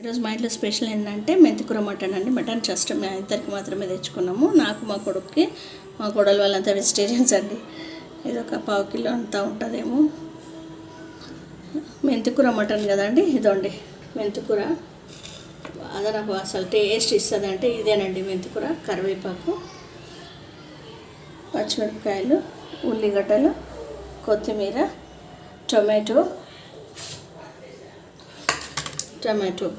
ఈరోజు మా ఇంట్లో స్పెషల్ ఏంటంటే మెంతికూర మటన్ అండి. మటన్ జస్ట్ మా ఇద్దరికి మాత్రమే తెచ్చుకున్నాము. నాకు మా కొడుకుకి మా కొడలు వాళ్ళంతా వెజిటేరియన్స్ అండి. ఇది ఒక పావు కిలో అంతా ఉంటుందేమో. మెంతికూర మటన్ కదండి ఇదండి. మెంతికూర. అది నాకు అసలు టేస్ట్ ఇస్తుంది అంటే ఇదేనండి మెంతికూర కరివేపాకు పచ్చిమిరపకాయలు ఉల్లిగడ్డలు కొత్తిమీర టొమాటో. టమాటో.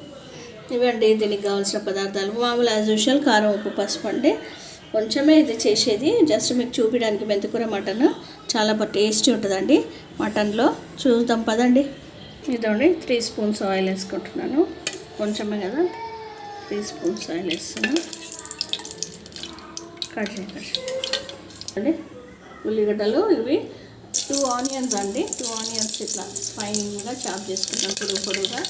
ఇవండి దీనికి కావాల్సిన పదార్థాలు. మామూలు యాజ్ యూజువల్ కారం ఉప్పు పసుపు అండి కొంచెమే ఇది చేసేది. జస్ట్ మీకు చూపించడానికి మెంతికూర మటన్ చాలా టేస్టీ ఉంటుందండి. మటన్లో చూద్దాం పదండి. ఇదండి త్రీ స్పూన్స్ ఆయిల్ వేసుకుంటున్నాను. కొంచెమే కదా త్రీ స్పూన్స్ ఆయిల్ వేస్తున్నాను. కట్ అండి ఉల్లిగడ్డలు ఇవి టూ ఆనియన్స్ అండి. టూ ఆనియన్స్ ఇట్లా ఫైన్గా చాప్ చేసుకుంటాం పొడుగు పొడుగుగా.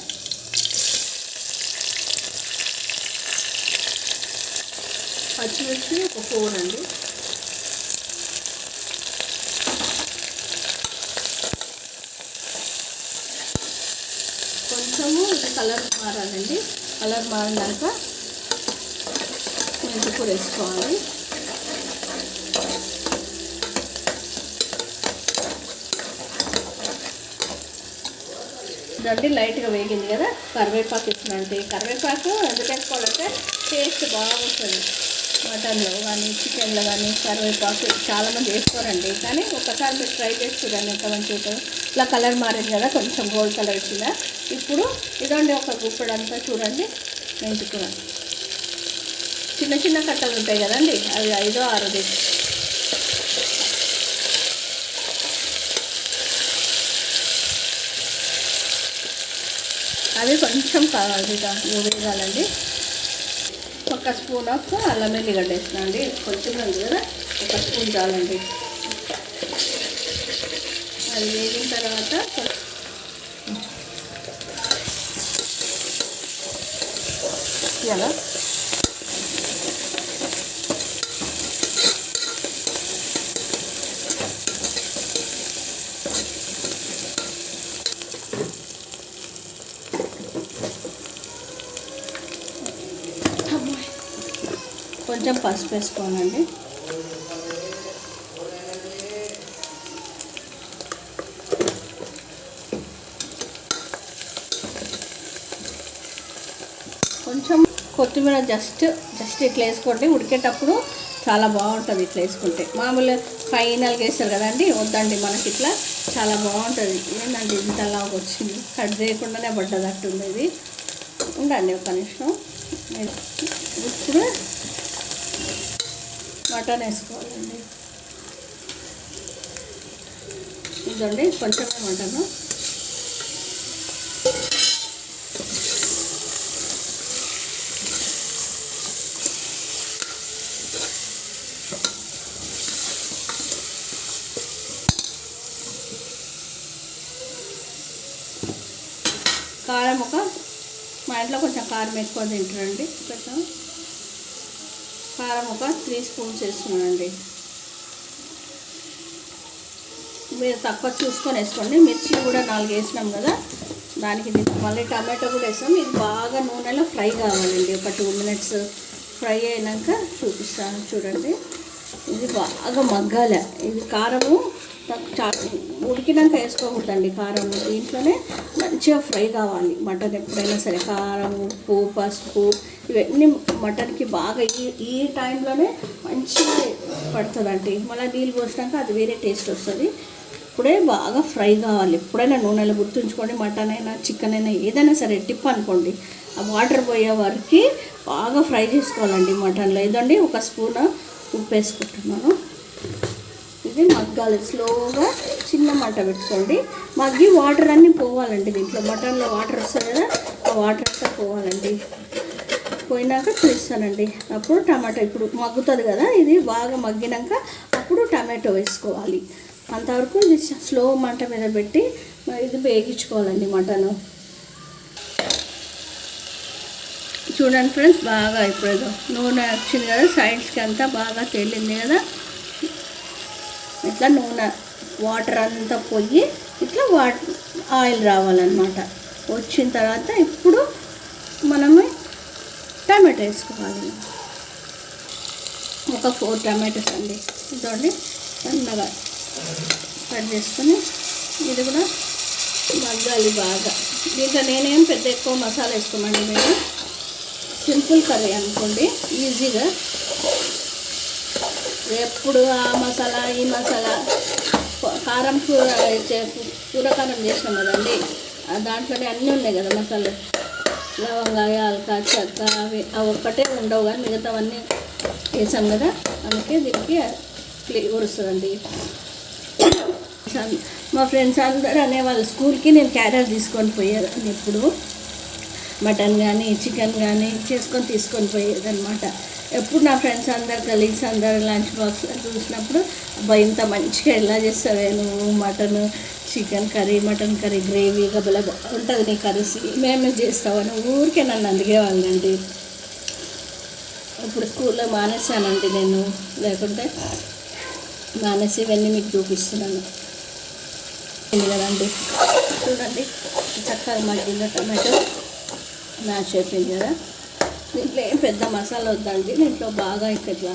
పచ్చిమిర్చి ఒక ఫోర్ అండి. కొంచెము ఇది కలర్ మారాలండి. కలర్ మారినాక మెంతికూర వేసుకోవాలి. ఇదండి లైట్గా వేగింది కదా. కరివేపాకు ఇచ్చినంటే కరివేపాకు ఎందుకు వేసుకోవాలంటే టేస్ట్ బాగుంటుంది. మటన్లో కానీ చికెన్లో కానీ కరివేపాకు చాలామంది వేసుకోరండి. కానీ ఒకసారి మీరు ట్రై చేసి చూడండి ఎంత మంచి ఇట్లా కలర్ మారింది కదా కొంచెం గోల్డ్ కలర్ వచ్చిందా? ఇప్పుడు ఇదండి ఒక గుప్పడు అంతా చూడండి. మెంచుకున్నాను చిన్న చిన్న కట్టలు ఉంటాయి కదండి అవి ఐదో ఆరో తెచ్చి అవి కొంచెం ఇదిగా వేగాలండి ఒక స్పూన్ ఆఫ్ అల్లం ఎల్లిగడ్డ వేసిన అండి. కొంచెం ఉంది కదా ఒక స్పూన్ చాలండి. అది వేగిన తర్వాత ఎలా ఇలా కొంచెం పసుపు వేసుకోనండి. కొంచెం కొత్తిమీర జస్ట్ జస్ట్ ఇట్లా వేసుకోండి. ఉడికేటప్పుడు చాలా బాగుంటుంది ఇట్లా వేసుకుంటే. మామూలు ఫైనల్గా వేస్తారు కదండి వద్దండి మనకి ఇట్లా. చాలా బాగుంటుంది. ఏంటండి ఇంతలా వచ్చింది? కట్ చేయకుండానే పడ్డదట్టుంది ఇది ఉండండి ఒక నిమిషం. ఇప్పుడు మటన్ వేసుకోవాలండి. ఇదండి కొంచెమే మటను. కారం ఒక మా ఇంట్లో కొంచెం కారం ఎక్కువ తింటారండి. కొంచెం కారం ఒక త్రీ స్పూన్స్ వేస్తున్నానండి మీరు తక్కువ చూసుకొని వేసుకోండి. మిర్చి కూడా నాలుగు వేసినాం కదా దానికి మళ్ళీ టమాటో కూడా వేసాం. ఇది బాగా నూనెలో ఫ్రై కావాలండి. ఒక టూ మినిట్స్ ఫ్రై అయినాక చూపిస్తాను. చూడండి. ఇది బాగా మగ్గాలి. ఇది కారము ఉడికినాక వేసుకోకూడదండి కారం. దీంట్లోనే మంచిగా ఫ్రై కావాలి. మటన్ ఎప్పుడైనా సరే కారం ఉప్పు పసుపు ఇవన్నీ మటన్కి బాగా ఈ ఈ టైంలోనే మంచిగా పడుతుందండి. మళ్ళీ నీళ్ళు పోసినాక అది వేరే టేస్ట్ వస్తుంది. ఇప్పుడే బాగా ఫ్రై కావాలి. ఎప్పుడైనా నూనెలో గుర్తుంచుకోండి మటన్ అయినా చికెన్ అయినా ఏదైనా సరే టిప్ అనుకోండి. ఆ వాటర్ పోయే వరకు బాగా ఫ్రై చేసుకోవాలండి మటన్లో. ఇదండి ఒక స్పూన్ ఉప్పు వేసుకుంటున్నాను. ఇది మగ్గాలి. స్లోగా చిన్న మంట పెట్టుకోండి. మగ్గి వాటర్ అన్నీ పోవాలండి దీంట్లో. మటన్లో వాటర్ వస్తుంది కదా ఆ వాటర్ అంతా పోవాలండి. పోయినాక చూస్తానండి అప్పుడు టమాటో ఇప్పుడు మగ్గుతుంది కదా ఇది బాగా మగ్గినాక అప్పుడు టమాటో వేసుకోవాలి. అంతవరకు ఇది స్లో మంట మీద పెట్టి ఇది వేగించుకోవాలండి మటను. చూడండి ఫ్రెండ్స్ బాగా ఇప్పుడు నూనె వచ్చింది కదా సైడ్స్కి అంతా బాగా తేలింది కదా. ఇట్లా నూనె వాటర్ అంతా పోయి ఇట్లా వా ఆయిల్ రావాలన్నమాట. వచ్చిన తర్వాత ఇప్పుడు మనము టమాటో వేసుకోవాలి. ఒక ఫోర్ టమాటోస్ అండి. ఇదండి సన్నగా కట్ చేసుకొని ఇది కూడా మగ్గాలి బాగా. దీంట్లో నేనేం పెద్ద ఎక్కువ మసాలా వేసుకోమండి మేము సింపుల్ కర్రీ అనుకోండి ఈజీగా ఎప్పుడు ఆ మసాలా ఈ మసాలా కారం కూర చే- చేసినాం కదండి. దాంట్లోనే అన్నీ ఉన్నాయి కదా మసాలా. లవంగా యాలక చెక్క అవి అవి ఒక్కటే ఉండవు కానీ మిగతావన్నీ వేసాం కదా. అందుకే దీనికి ఫ్లేవర్ వస్తుందండి మా ఫ్రెండ్స్ అందరూ అనేవాళ్ళు స్కూల్కి నేను క్యారెట్ తీసుకొని పోయేదాన్ని ఎప్పుడు. మటన్ కానీ చికెన్ కానీ చేసుకొని తీసుకొని పోయేదన్నమాట. ఎప్పుడు నా ఫ్రెండ్స్ అందరు కలీగ్స్ అందరు లంచ్ బాక్స్ చూసినప్పుడు అబ్బాయి ఇంత మంచిగా ఎలా చేస్తావే నువ్వు? Mutton chicken curry mutton curry gravy గబల ఉంటుంది నీ కర్రీస్. మేమే చేస్తావని ఊరికే నన్ను అందుకేవాళ్ళండి ఇప్పుడు స్కూల్లో మానేసానండి నేను. లేకుంటే మానేసి ఇవన్నీ మీకు చూపిస్తున్నాను. కదండి. చూడండి. చక్కగా మగ్గిందో టమాటో మ్యాచ్ అయిపోయింది కదా. దీంట్లో ఏం పెద్ద మసాలా వద్దండి. దీంట్లో బాగా ఇట్లా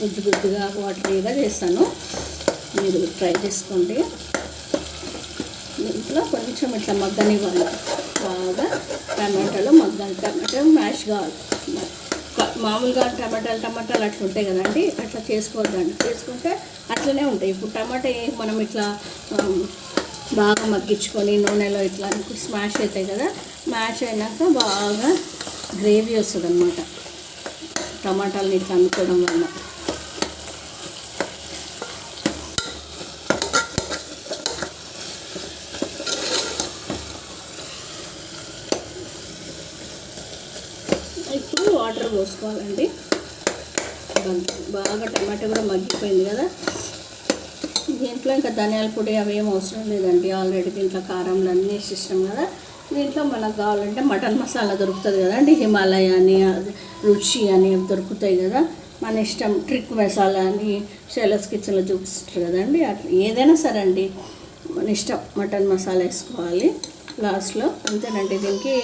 గుజ్జు గుద్దుగా వాటరీగా చేస్తాను. మీరు ట్రై చేసుకోండి. దీంట్లో కొంచెం ఇట్లా మగ్గనివ్వాలి. బాగా టమాటాలు మగ్గాలి టమాటా మ్యాష్ కావాలి. మామూలుగా టమాటాలు టమాటాలు అట్లా ఉంటాయి కదండి. అట్లా చేసుకోవద్దండి. చేసుకుంటే అట్లనే ఉంటాయి. ఇప్పుడు టమాటా మనం ఇట్లా బాగా మగ్గించుకొని నూనెలో ఇట్లా స్మాష్ అవుతాయి కదా. మ్యాష్ అయినాక బాగా గ్రేవీ వస్తుంది అనమాట టమాటాలని ఇట్లా అనుకోవడం వల్ల. ఇప్పుడు వాటర్ పోసుకోవాలండి. బాగా టమాటా కూడా మగ్గిపోయింది కదా. దీంట్లో ఇంకా ధనియాల పొడి అవి ఏం అవసరం లేదండి. ఆల్రెడీ దీంట్లో కారంలు అన్నీ వేసేసాం కదా. దీంట్లో మనకు కావాలంటే మటన్ మసాలా దొరుకుతుంది కదండి హిమాలయ అని రుచి అని దొరుకుతాయి కదా. మన ఇష్టం ట్రిక్ మసాలా అని షైలస్ కిచెన్లో చూపిస్తారు కదండి అట్లా ఏదైనా సరే అండి మన ఇష్టం మటన్ మసాలా వేసుకోవాలి లాస్ట్లో. అంతేనండి దీనికి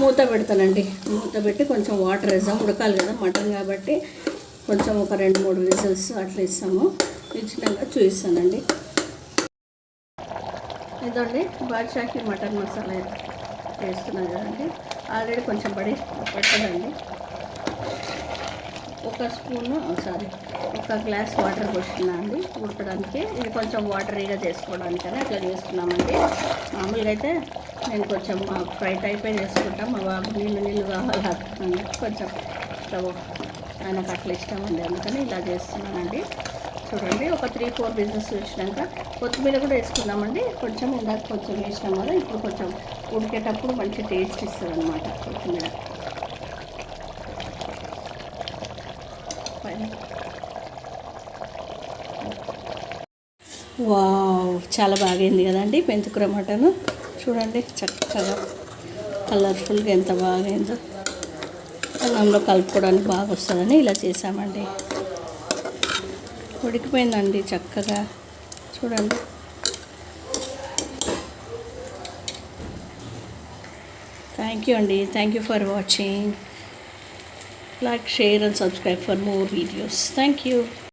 మూత పెడతానండి. మూత పెట్టి కొంచెం వాటర్ వేసాం ఉడకాలి కదా మటన్ కాబట్టి కొంచెం ఒక రెండు మూడు విజిల్స్ అట్లా ఇస్తాము ఇచ్చినాక చూపిస్తానండి. ఇదండి బాద్షాకి మటన్ మసాలా వేస్తున్నాను కదండి. ఆల్రెడీ కొంచెం పడి పట్టదండి. ఒక స్పూను సారీ ఒక గ్లాస్ వాటర్ పోస్తున్నా అండి. ఉడకడానికి ఇది కొంచెం వాటరీగా చేసుకోవడానికని అట్లా చేస్తున్నామండి. మామూలుగా అయితే నేను కొంచెం మా ఫ్రై టైపే చేసుకుంటాం. మా బాబు నీళ్ళు నీళ్ళు కావాలి? కొంచెం ఆయనకు అట్లా ఇష్టం అండి అందుకని ఇలా చేస్తున్నానండి. చూడండి ఒక త్రీ ఫోర్ బిజినెస్ వచ్చినాక కొత్తిమీర కూడా వేసుకున్నామండి కొంచెం ఇందాక కొంచెం వేసినాం కదా ఇప్పుడు కొంచెం ఉడికేటప్పుడు మంచి టేస్ట్ ఇస్తుంది అనమాట కొత్తిమీర. వా వావ్ చాలా బాగైంది కదండి మెంతుకూర మటను. చూడండి చక్కగా కలర్ఫుల్గా ఎంత బాగైందో. అన్నంలో కలుపుకోవడానికి బాగా వస్తుందని ఇలా చేసామండి. ఉడికిపోయిందండి చక్కగా. చూడండి. థ్యాంక్ యూ అండి. Thank you for watching like share and subscribe for more videos thank you